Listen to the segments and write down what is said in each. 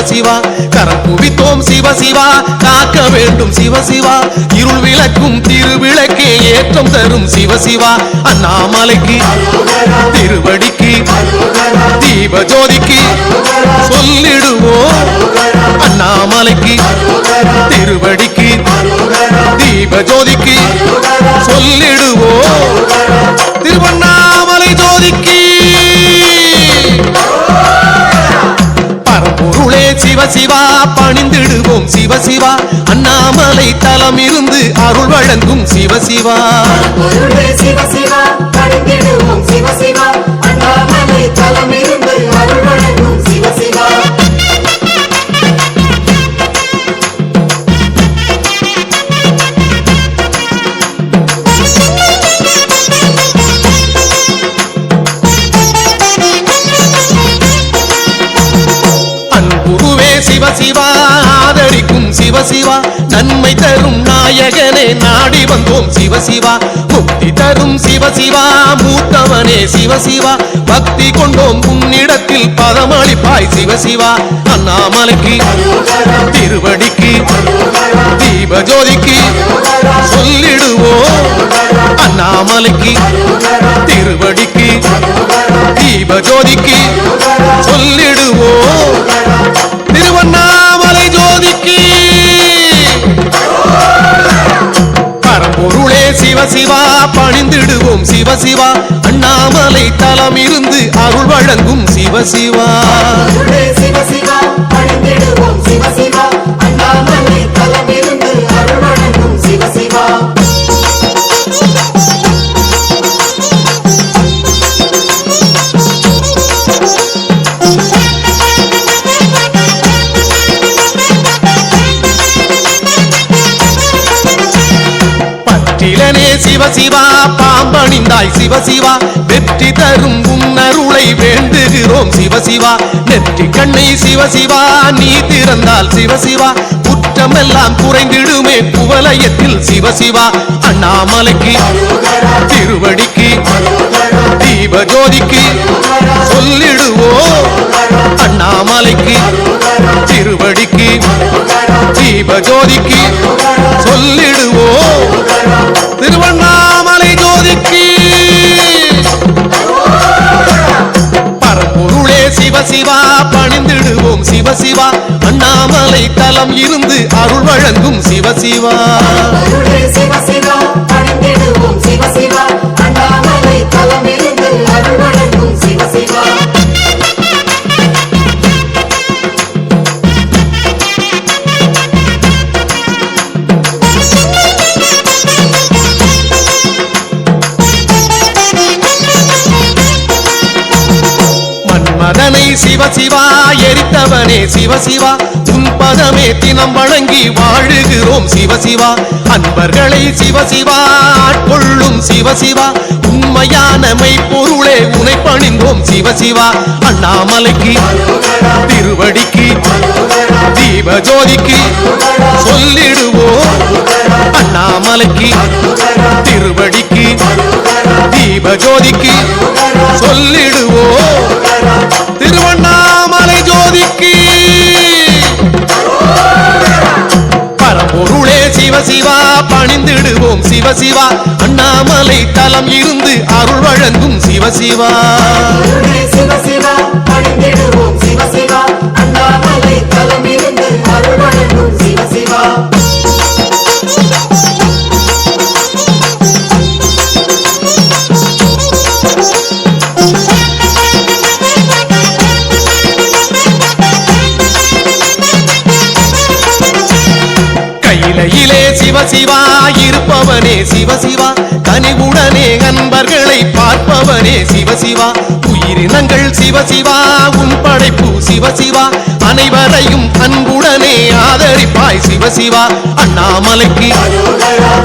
சிவசிவா கரம் குவித்தோம் சிவசிவா காக்க வேண்டும் சிவசிவா இருள் விளக்கும் திருவிளக்கே ஏற்றம் தரும் சிவசிவா அண்ணாமலைக்கு திருவடிக்கு தீப ஜோதிக்கு சொல்லிடுவோம். அண்ணாமலைக்கு திருவடிக்கு தீப ஜோதிக்கு சொல்லிடுவோம். திருவண்ணாமலை பணிந்திடுவோம் சிவ சிவா. அண்ணாமலை தலம் இருந்து அருள் வழங்கும் சிவ சிவா. நாயகனே நாடி வந்தோம் சிவசிவா முக்தி தரும் சிவசிவா மூத்தவனே சிவசிவா பக்தி கொண்டோம் உன்னிடத்தில் பதமளிப்பாய் சிவசிவா அண்ணாமலைக்கு திருவடிக்கு தீபஜோதிக்கு சொல்லிடுவோம். அண்ணாமலைக்கு திருவடிக்கு தீபஜோதிக்கு பணிந்திடுவோம் சிவசிவா அண்ணாமலை தலம் இருந்து அருள் வழங்கும் சிவசிவா சிவசிவா பணிந்திடுவோம் சிவ. அண்ணாமலை சிவசிவா பாம்பணிந்தாய் சிவசிவா வெற்றி தரும் உன்னருளை வேண்டுகிறோம் சிவசிவா நெற்றி கண்ணை சிவசிவா நீ திறந்தால் சிவசிவா குற்றமெல்லாம் குறைந்திடுமே குவலயத்தில் சிவசிவா அண்ணாமலைக்கு திருவடிக்கு தீபஜோதிக்கு சொல்லிடுவோ. அண்ணாமலைக்கு திருவடிக்கு தீபஜோதிக்கு சிவசிவா. அண்ணாமலை தலம் இருந்து அருள் வழங்கும் சிவசிவா. ஆண்டவனே சிவசிவா உன் பதமே தினம் வழங்கி வாழுகிறோம் சிவசிவா அன்பர்களை சிவசிவா ஆட்கொள்ளும் சிவ உண்மையான மெய்ப்பொருளே உனை பணிந்தோம் சிவசிவா அண்ணாமலைக்கு திருவடிக்கு தீபஜோதிக்கு சொல்லிடுவோம். அண்ணாமலைக்கு திருவடிக்கு தீபஜோதிக்கு சொல்லிடு பணிந்திடுவோம் சிவசிவா அண்ணாமலை தலம் இருந்து அருள் வழங்கும் சிவசிவா சிவசிவா உயிரினங்கள் சிவசிவா உன் படைப்பு சிவசிவா அனைவரையும் அன்புடனே ஆதரிப்பாய் சிவசிவா. அண்ணாமலைக்கு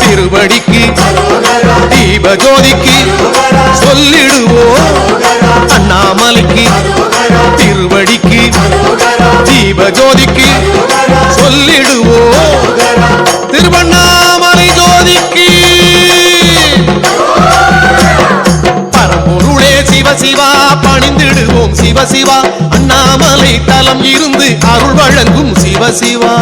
திருவடிக்கு தீபஜோதிக்கு சொல்லிடுவோம். அண்ணாமலைக்கு திருவடிக்கு தீபஜோதி சிவசிவா அண்ணாமலை தலம் இருந்து அருள் வழங்கும் சிவசிவா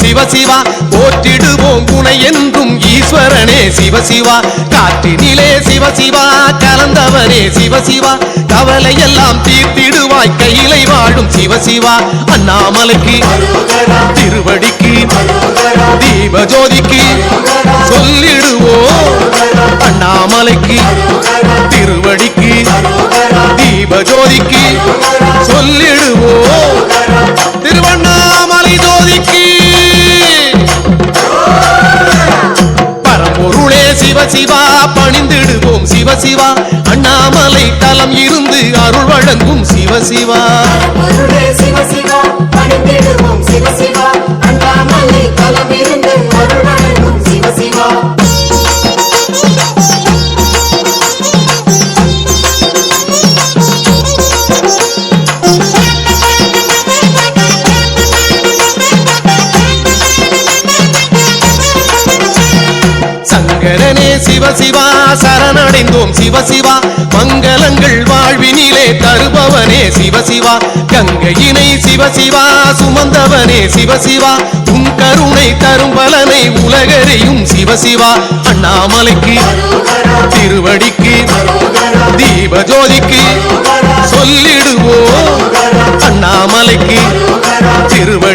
சிவசிவா போற்றிடுவோம் குணை என்றும் ஈஸ்வரனே சிவசிவா காற்றினிலே சிவசிவா கலந்தவனே சிவசிவா கவலை எல்லாம் தீர்த்திடுவாய் கையிலை வாழும் சிவசிவா அண்ணாமலைக்கு திருவடிக்கு தீபஜோதிக்கு சொல்லிடுவோம். அண்ணாமலைக்கு திருவடிக்கு தீபஜோதிக்கு வழங்கும் சிவசிவா. அண்ணாமலை தலம் இருந்து அருள் வழங்கும் சிவசிவா. சிவசிவா கங்கையினை சிவசிவா சுமந்தவனே சிவசிவா உன் கருணை தரும் பலனை உலகறியும் சிவசிவா அண்ணாமலைக்கு திருவடிக்கு அரோகரா தீபஜோதிக்கு சொல்லிடுவோம் அண்ணாமலைக்கு திருவடி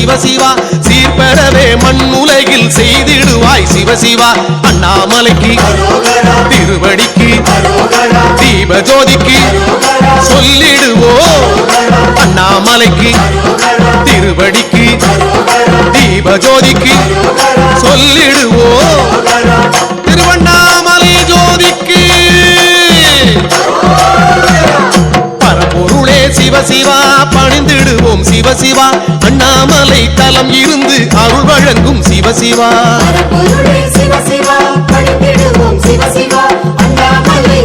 சிவசிவா சீர்பெறவே மண்ணுலகில் செய்திடுவாய் சிவசிவா அண்ணாமலைக்கு திருவடிக்கு தீபஜோதிக்கு சொல்லிடுவோ அண்ணாமலைக்கு திருவடிக்கு தீபஜோதிக்கு சொல்லிடுவோ திருவண்ணாமலை ஜோதிக்கு. பரம்பொருளே சிவசிவா பணிந்திடுவோம் சிவசிவா தலம் இருந்து அருள் வழங்கும் சிவசிவா சிவசிவா பணிந்திடுவோம் சிவசிவா அண்ணாமலை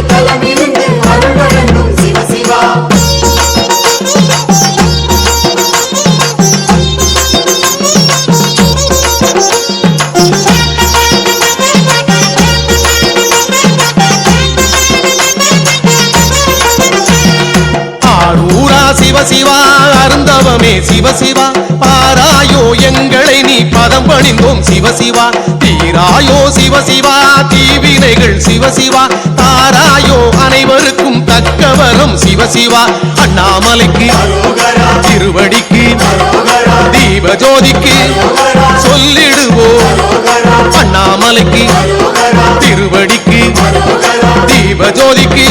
தீராயோ எங்களை நீ பதம் பணிந்தோம் சிவசிவா தீராயோ சிவசிவா தீவினைகள் சிவசிவா தாராயோ அனைவருக்கும் தக்கவரம் சிவசிவா அண்ணாமலைக்கு திருவடிக்கு தீபஜோதிக்கு சொல்லிடுவோம். அண்ணாமலைக்கு திருவடிக்கு தீபஜோதிக்கு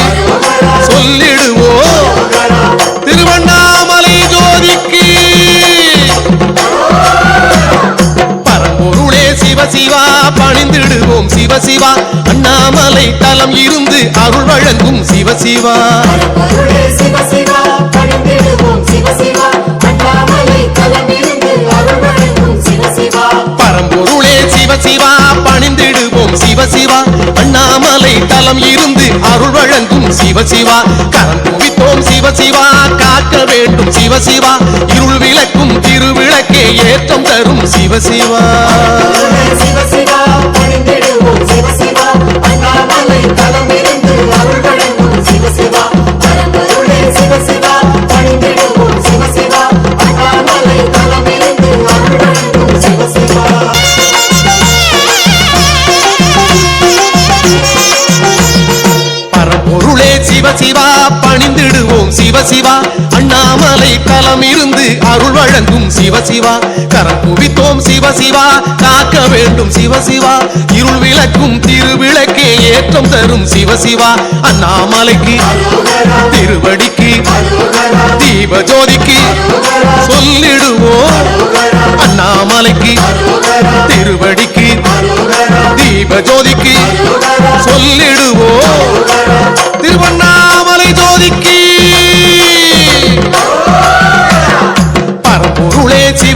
சிவசிவா. அண்ணாமலை தலம் இருந்து அருள் வழங்கும் சிவசிவா. சிவசிவா பரம்பொருளே சிவசிவா பணிந்திடுவோம் சிவசிவா. அண்ணாமலை தலம் இருந்து அருள் வழங்கும் சிவசிவா. கரம் குவித்தோம் சிவசிவா காக்க வேண்டும் சிவசிவா. இருள் விளக்கும் திருவிளக்கே ஏற்றம் தரும் சிவசிவா சிவசிவா அண்ணாமலை களம் இருந்து அருள் வழங்கும் சிவசிவா கரம் குவித்தோம் சிவசிவா காக்க வேண்டும் சிவசிவா இருள் விளக்கும் திருவிளக்கே ஏற்றம் தரும் சிவசிவா அண்ணாமலைக்கு திருவடிக்கு தீப ஜோதிக்கு சொல்லிடுவோம். அண்ணாமலைக்கு திருவடிக்கு தீப ஜோதிக்கு சொல்லிடுவோம். திருவண்ணாமலை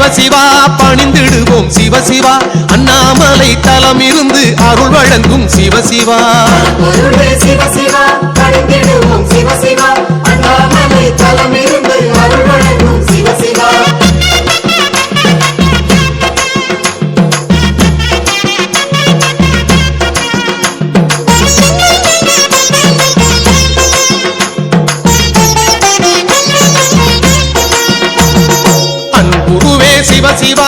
சிவசிவா பணிந்திடுவோம் சிவசிவா அண்ணாமலை தலம் இருந்து அருள் வழங்கும் சிவசிவா சிவசிவா பணிந்திடுவோம் சிவசிவா அண்ணாமலை தலம் இருந்து சிவசிவா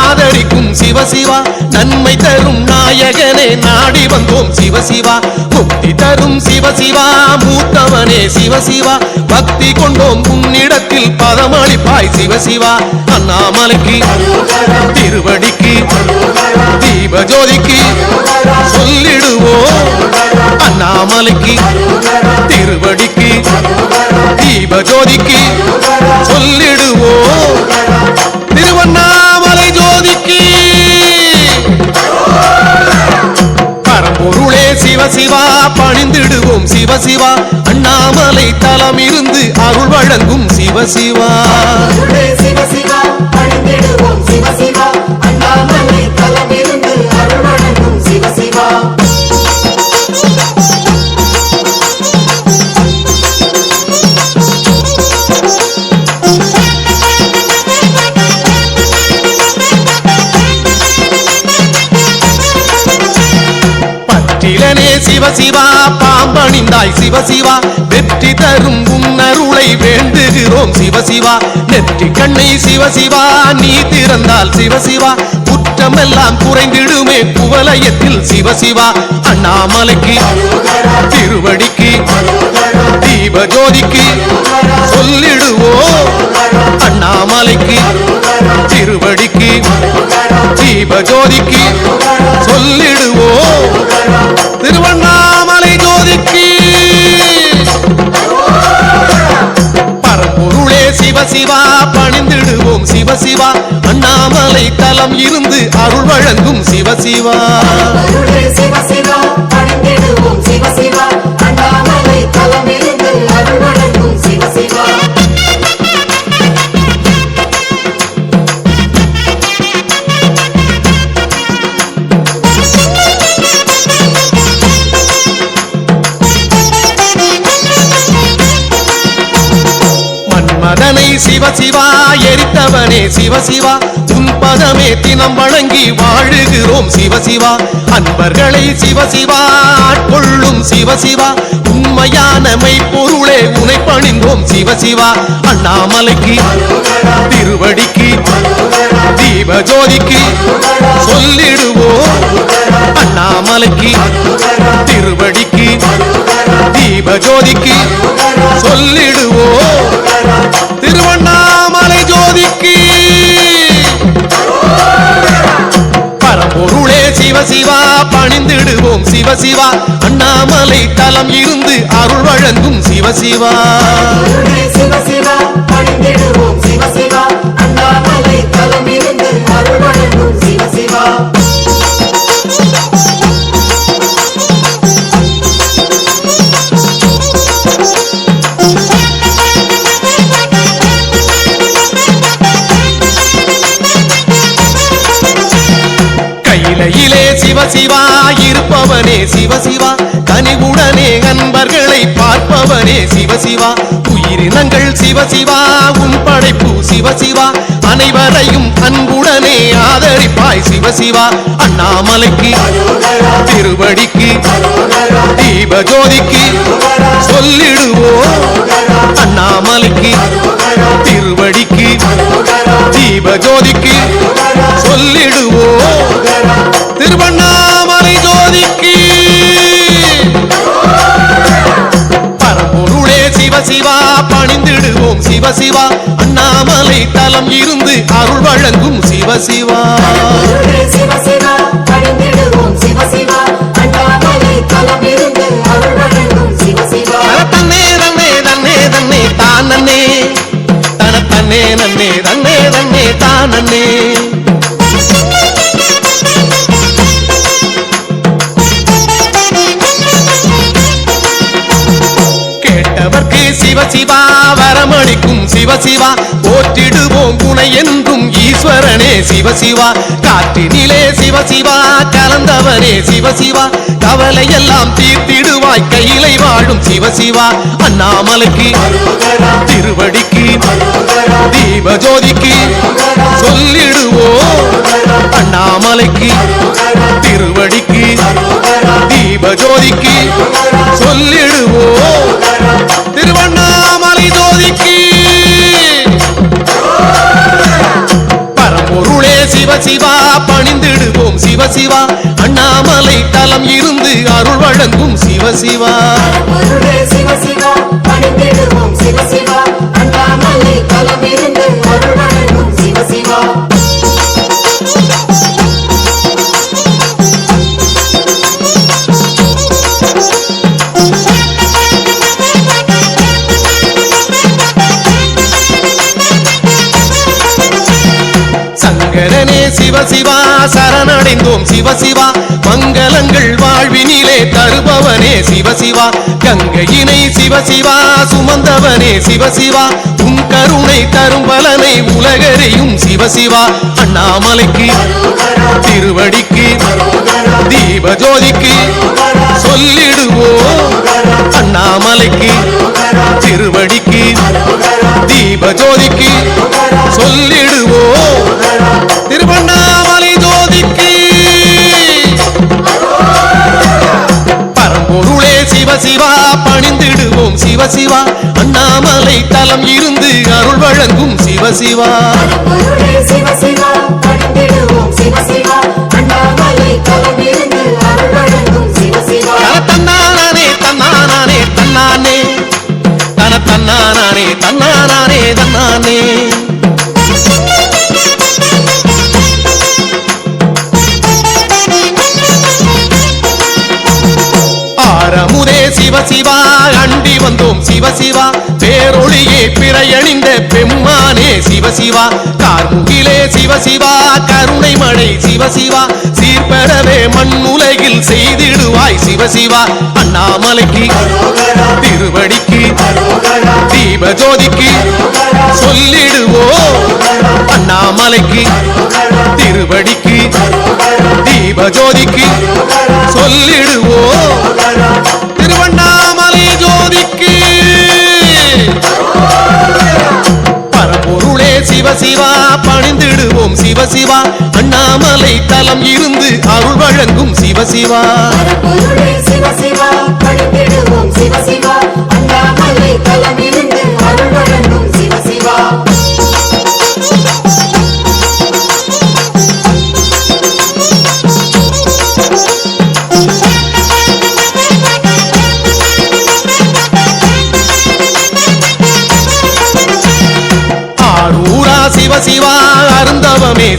ஆதரிக்கும் சிவசிவா நன்மை தரும் நாயகனே நாடி வந்தோம் சிவசிவா முக்தி தரும் சிவசிவா மூத்தவனே சிவசிவா பக்தி கொண்டோம் உன்னிடத்தில் பதமளிப்பாய் சிவசிவா அண்ணாமலைக்கு திருவடிக்கு தீபஜோதிக்கு சொல்லிடுவோம். அண்ணாமலைக்கு திருவடிக்கு தீபஜோதிக்கு சிவசிவா பணிந்திடுவோம் சிவசிவா அண்ணாமலை தலம் இருந்து அருள் வழங்கும் சிவசிவா சிவசிவா பணிந்திடுவோம் சிவசிவா பணிந்தாய் சிவசிவா வெற்றி தரும் உன்னருளை வேண்டுகிறோம் சிவசிவா நெற்றி கண்ணை சிவசிவா நீ திறந்தால் சிவசிவா குற்றமெல்லாம் குறைந்திடுமே குவலயத்தில் சிவசிவா அண்ணாமலைக்கு திருவடிக்கு தீபஜோதிக்கு சொல்லிடுவோ. அண்ணாமலைக்கு திருவடிக்கு தீபஜோதிக்கு சொல்லிடுவோ. திருவடி வாழுகிறோம் சிவசிவா அன்பர்களை சிவசிவா ஆட்கொள்ளும் சிவசிவா உண்மையான மெய்ப்பொருளே உனை பணிந்தோம் சிவசிவா அண்ணாமலைக்கு திருவடிக்கு தீபஜோதிக்கு சொல்லிடுவோம். அண்ணாமலைக்கு திருவடிக்கு தீபஜோதிக்கு சொல்லி சிவசிவா. அண்ணாமலை தலம் இருந்து அருள் வழங்கும் சிவசிவா. சிவசிவா கையிலையிலே சிவசிவா இருப்பவனே சிவசிவா கனிவுடனே அன்பர்களை பார்ப்பவனே சிவசிவா உயிரினங்கள் சிவசிவா உன் படைப்பு சிவசிவா அனைவரையும் அன்புடனே ஆதரிப்பாய் சிவசிவா அண்ணாமலைக்கு திருவடிக்கு தீபஜோதிக்கு சொல்லிடுவோம். அண்ணாமலைக்கு திருவடிக்கு தீபஜோதிக்கு சொல்லிடுவோம். சிவசிவா. அண்ணாமலை தலம் இருந்து அருள் வழங்கும் சிவசிவா. தன்னே தன்னே தன்னே தன்னே தானே தன தன்னே நன்னே தன்னே தன்னே தானே சிவசிவா போற்றிடுவோம் குணை என்றும் ஈஸ்வரனே சிவசிவா. காற்றினிலே சிவசிவா கலந்தவனே சிவசிவா. கவலை எல்லாம் தீர்த்திடுவாய் கையிலை வாழும் சிவசிவா. அண்ணாமலைக்கு திருவடிக்கு தீபஜோதிக்கு சொல்லிடுவோம் அண்ணாமலைக்கு திருவடிக்கு தீபஜோதிக்கு சிவசிவா பணிந்திடுவோம் சிவசிவா அண்ணாமலை தலம் இருந்து அருள் வழங்கும் சிவசிவா சிவசிவா பணிந்திடுவோம் சிவசிவா சிவசிவா சரணடைந்தோம் சிவசிவா. மங்களங்கள் வாழ்வினிலே தருபவனே சிவசிவா. கங்கையினை சிவசிவா சுமந்தவனே சிவசிவா. உன் கருணை தரும் பலனை உலகறியும் சிவசிவா. அண்ணாமலைக்கு திருவடிக்கு தீபஜோதிக்கு வழங்கும் சிவசிவா கார்முகிலே சிவசிவா கருணை மழை சிவசிவா சீர்பெறவே உலகில் செய்திடுவாய் சிவசிவா. அண்ணாமலைக்கு திருவடிக்கு தீப ஜோதிக்கு சொல்லிடுவோ. அண்ணாமலைக்கு திருவடிக்கு தீப ஜோதிக்கு சொல்லிடுவோ. சிவசிவா பணிந்திடுவோம் சிவசிவா. அண்ணாமலை தலம் இருந்து அருள் வழங்கும் சிவசிவா. சிவசிவா பணிந்திடுவோம் சிவசிவா.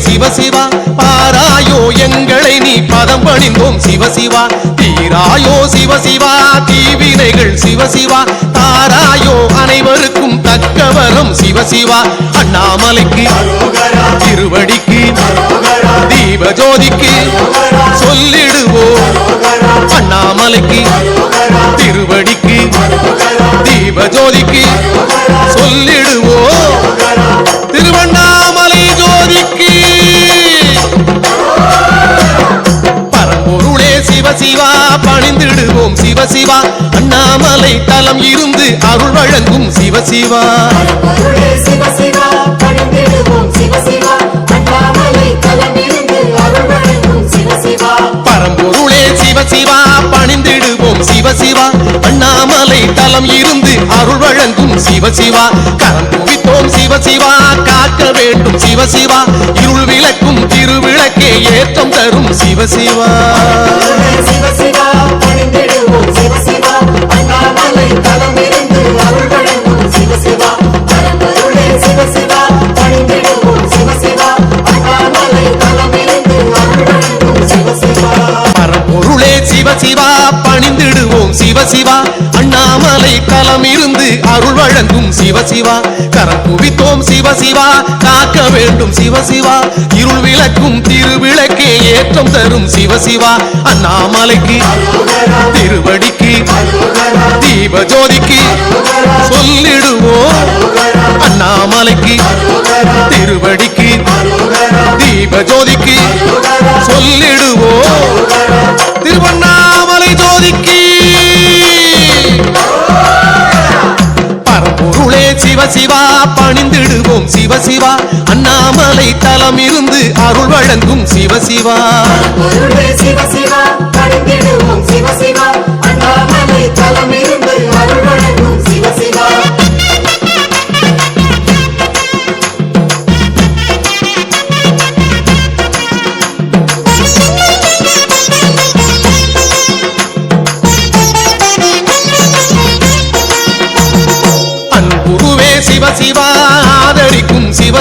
சிவசிவா பாராயோ எங்களை நீ பதம் பணிந்தோம். சிவசிவா தீராயோ சிவசிவா தீவினைகள் சிவசிவா தாராயோ அனைவருக்கும் தக்கவரம் சிவசிவா அண்ணாமலைக்கு திருவடிக்கு தீபஜோதிக்கு சொல்லிடுவோ அண்ணாமலைக்கு திருவடிக்கு தீபஜோதிக்கு சொல்லிடுவோம். பணிந்திடுவோம் சிவசிவா அண்ணாமலை தலம் இருந்து அருள் வழங்கும் சிவசிவா பரம்பொருளே சிவசிவா பணிந்திடுவோம் சிவசிவா அண்ணாமலை தலம் இருந்து அருள் வழங்கும் சிவசிவா கரம் குவித்தோம் சிவசிவா காக்க வேண்டும் சிவசிவா இருள் விளக்கும் திருவிளக்கே ஏற்றம் தரும் சிவசிவா அருளே சிவசிவா பணிந்திடுவோம் சிவசிவா. அண்ணாமலை களம் இருந்து அருள் வழங்கும் சிவசிவா. கரம் குவித்தோம் சிவசிவா காக்க வேண்டும் சிவசிவா. இருள் விளக்கும் திருவிளக்கே ஏற்றம் தரும் சிவசிவா. அண்ணாமலைக்கு திருவடிக்கு தீபஜோதிக்கு சொல்லிடுவோம். அண்ணாமலைக்கு திருவடிக்கு தீபஜோதிக்கு சொல்லிடுவோம். திருவண்ணா சிவா சிவசிவா பணிந்திடுவோம் சிவசிவா. அண்ணாமலை தலம் இருந்து அருள் வழங்கும் சிவசிவா. பொருளே சிவசிவா பணிந்திடுவோம் சிவசிவா.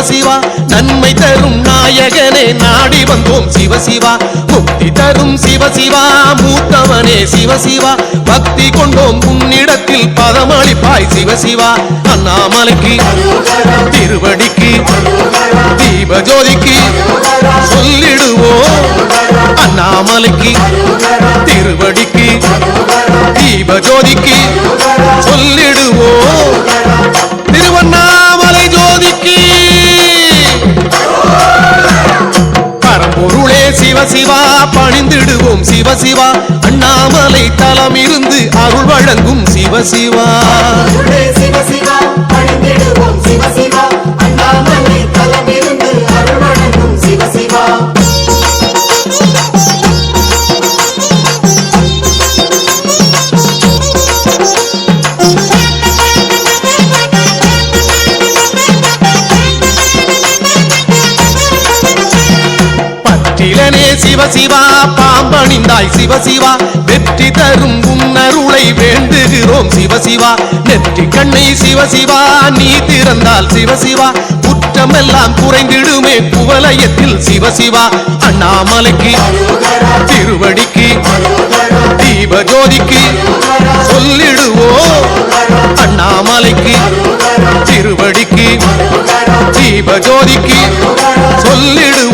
சிவசிவா நன்மை தரும் நாயகனே நாடி வந்தோம் சிவசிவா. முக்தி தரும் சிவசிவா மூத்தவனே சிவசிவா. பக்தி கொண்டோம் உன்னிடத்தில் பதமளிப்பாய் சிவசிவா. அண்ணாமலைக்கு திருவடிக்கு தீபஜோதிக்கு சொல்லிடுவோம். அண்ணாமலைக்கு திருவடிக்கு தீபஜோதிக்கு சிவசிவா பணிந்திடுவோம் சிவசிவா. அண்ணாமலை தலம் இருந்து அருள் வழங்கும் சிவசிவா. பாம்பணிந்தாய் சிவசிவா வெற்றி தரும் உன்னருளை வேண்டுகிறோம் சிவசிவா நெற்றி கண்ணை சிவசிவா நீ திறந்தால் சிவசிவா குற்றமெல்லாம் குறைந்திடுமே குவலயத்தில் சிவசிவா அண்ணாமலைக்கு திருவடிக்கு தீபஜோதிக்கு சொல்லிடுவோ. அண்ணாமலைக்கு திருவடிக்கு தீபஜோதிக்கு சொல்லிடுவோம்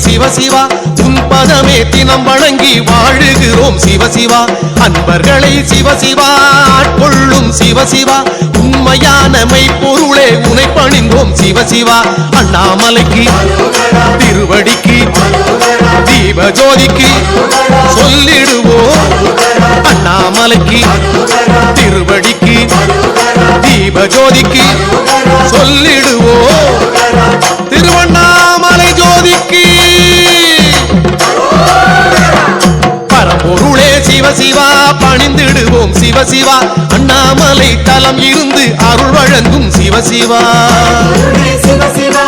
சிவசிவா உன் பதமே தினம் வணங்கி வாழுகிறோம் சிவசிவா அன்பர்களை சிவசிவா ஆட்கொள்ளும் சிவசிவா உண்மையான மெய்ப்பொருளே உனை பணிந்தோம் சிவசிவா அண்ணாமலைக்கு திருவடிக்கு தீபஜோதிக்கு சொல்லிடுவோம். அண்ணாமலைக்கு திருவடிக்கு தீபஜோதி சிவசிவா அண்ணாமலை தலம் இருந்து அருள் வழங்கும் சிவசிவா பொருளே சிவசிவா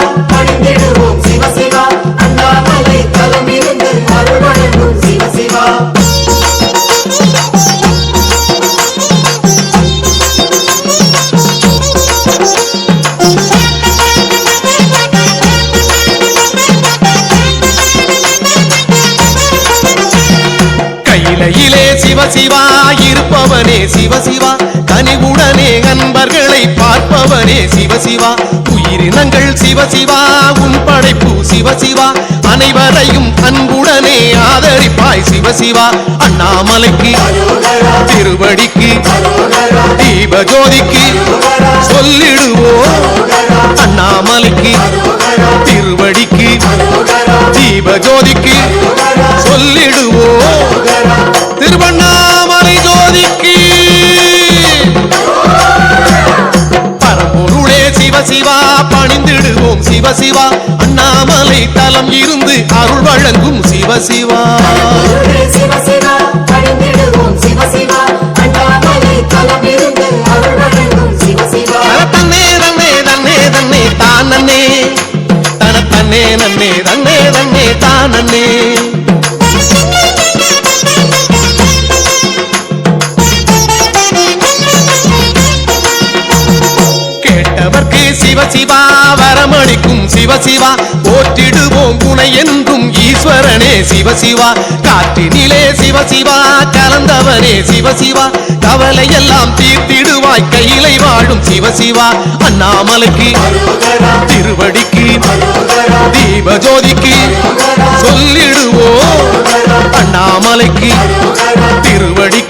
இலையிலே சிவசிவா அண்ணாமலை தலமிருந்து அருள் வழங்கும் இருப்பவனே சிவசிவா கனிவுடனே அன்பர்களை பார்ப்பவனே சிவசிவா உயிரினங்கள் சிவசிவா உன் படைப்பு சிவசிவா அனைவரையும் அன்புடனே ஆதரிப்பாய் சிவசிவா அண்ணாமலைக்கு திருவடிக்கு தீபஜோதிக்கு சொல்லிடுவோம். அண்ணாமலைக்கு சிவசிவா அண்ணாமலை தலம் இருந்து அருள் வழங்கும் சிவசிவா குருவே சிவசிவா சிவசிவா காற்றினிலே சிவசிவா கலந்தவனே சிவசிவா கவலை எல்லாம் தீர்த்திடுவாய் கையிலை வாழும் சிவசிவா அண்ணாமலைக்கு திருவடிக்கு தீபஜோதிக்கு சொல்லிடுவோ அண்ணாமலைக்கு திருவடி